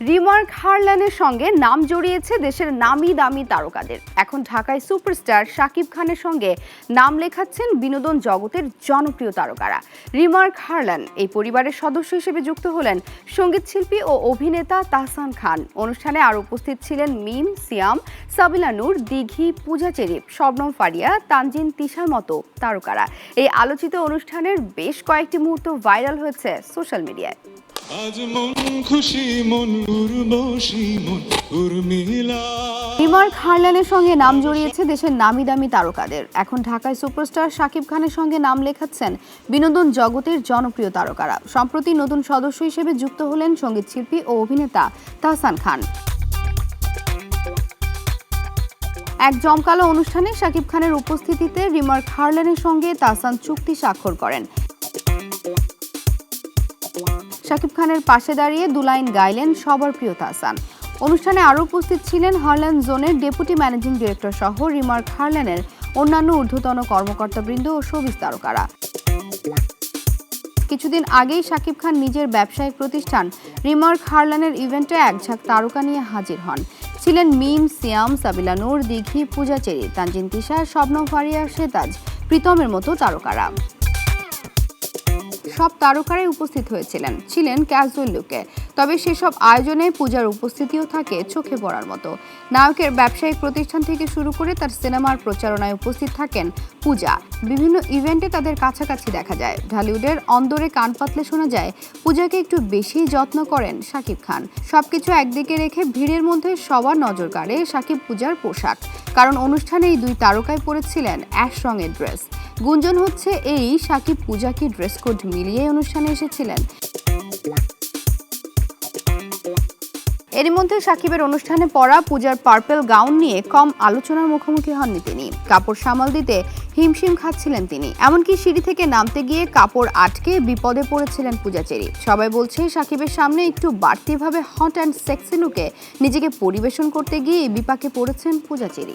Remark হারল্যানের সঙ্গে নাম জড়িয়েছে দেশের নামি দামি তারকাদের। এখন ঢাকায় সুপারস্টার শাকিব খানের সঙ্গে নাম লেখাচ্ছেন বিনোদন জগতের জনপ্রিয় তারকারা। রিমার্ক হারল্যান এই পরিবারের সদস্য হিসেবে যুক্ত হলেন সংগীত শিল্পী ও অভিনেতা তাহসান খান। অনুষ্ঠানে আর উপস্থিত ছিলেন মিম, সিয়াম, সাবিলা নূর, দিঘি, পূজা চেরিপ শবনম ফারিয়া, তানজিন তিশার মতো তারকারা। এই আলোচিত অনুষ্ঠানের বেশ কয়েকটি মুহূর্ত ভাইরাল হয়েছে সোশ্যাল মিডিয়ায়। আজ মন সঙ্গে নাম জড়িয়েছে দেশের নামি দামি তারকাদের। এখন ঢাকায় সুপারস্টার শাকিব খানের সঙ্গে নাম লেখাচ্ছেন বিনোদন জগতের জনপ্রিয় তারকারা। সম্প্রতি নতুন সদস্য হিসেবে যুক্ত হলেন সংগীত শিল্পী ও অভিনেতা তাহসান খান। এক জমকালো অনুষ্ঠানে শাকিব খানের উপস্থিতিতে রিমার্ক হারল্যানের সঙ্গে তাহসান চুক্তি স্বাক্ষর করেন। শাকিব খানের পাশে দাঁড়িয়ে দুলাইন গাইলেন সবার প্রিয় তাহসান। অনুষ্ঠানে আরও উপস্থিত ছিলেন হারল্যান্ড জোনের ডেপুটি ম্যানেজিং ডিরেক্টর সহ রিমার্ক হারল্যানের অন্যান্য ঊর্ধ্বতন কর্মকর্তাবৃন্দ ও শোবিজ তারকারা। কিছুদিন আগেই শাকিব খান নিজের ব্যবসায়িক প্রতিষ্ঠান রিমার্ক হারল্যানের ইভেন্টে এক ঝাঁক তারকা নিয়ে হাজির হন। ছিলেন মিম, সিয়াম, সাবিলা নূর, দিঘি, পূজা চেরি, তানজিন তিশা শবনম ফারিয়া সেতাজ, প্রীতমের মতো তারকারা। সব তারকারাই উপস্থিত হয়েছিলেন ছিলেন ক্যাজুয়াল লুকে। তবে সেসব আয়োজনে পূজার উপস্থিতিও থাকে চোখে পড়ার মতো। নায়কের ব্যবসায়িক প্রতিষ্ঠান থেকে শুরু করে তার সিনেমার প্রচারণায় উপস্থিত থাকেন পূজা। বিভিন্ন ইভেন্টে তাদের কাছাকাছি দেখা যায়। ঢালিউডের অন্দরে কান পাতলে শোনা যায়, পূজাকে একটু বেশি যত্ন করেন শাকিব খান। সবকিছু একদিকে রেখে ভিড়ের মধ্যে সবার নজর কাড়ে শাকিব পূজার পোশাক। কারণ অনুষ্ঠানে এই দুই তারকায় পরেছিলেন অ্যাশ রঙের ড্রেস। গুঞ্জন হচ্ছে, এই সাকিব পূজাকে ড্রেস কোড মিলিয়ে অনুষ্ঠানে এসেছিলেন। এরই মধ্যে সাকিবের অনুষ্ঠানে পরা পূজার পার্পেল গাউন নিয়ে কম আলোচনার মুখোমুখি হননি তিনি। কাপড় সামাল দিতে হিমশিম খাচ্ছিলেন তিনি। এমনকি সিঁড়ি থেকে নামতে গিয়ে কাপড় আটকে বিপদে পড়েছিলেন পূজাচেরি সবাই বলছে, সাকিবের সামনে একটু বাড়তিভাবে হট অ্যান্ড সেক্সি লুকে নিজেকে পরিবেশন করতে গিয়ে বিপাকে পড়েছেন পূজাচেরি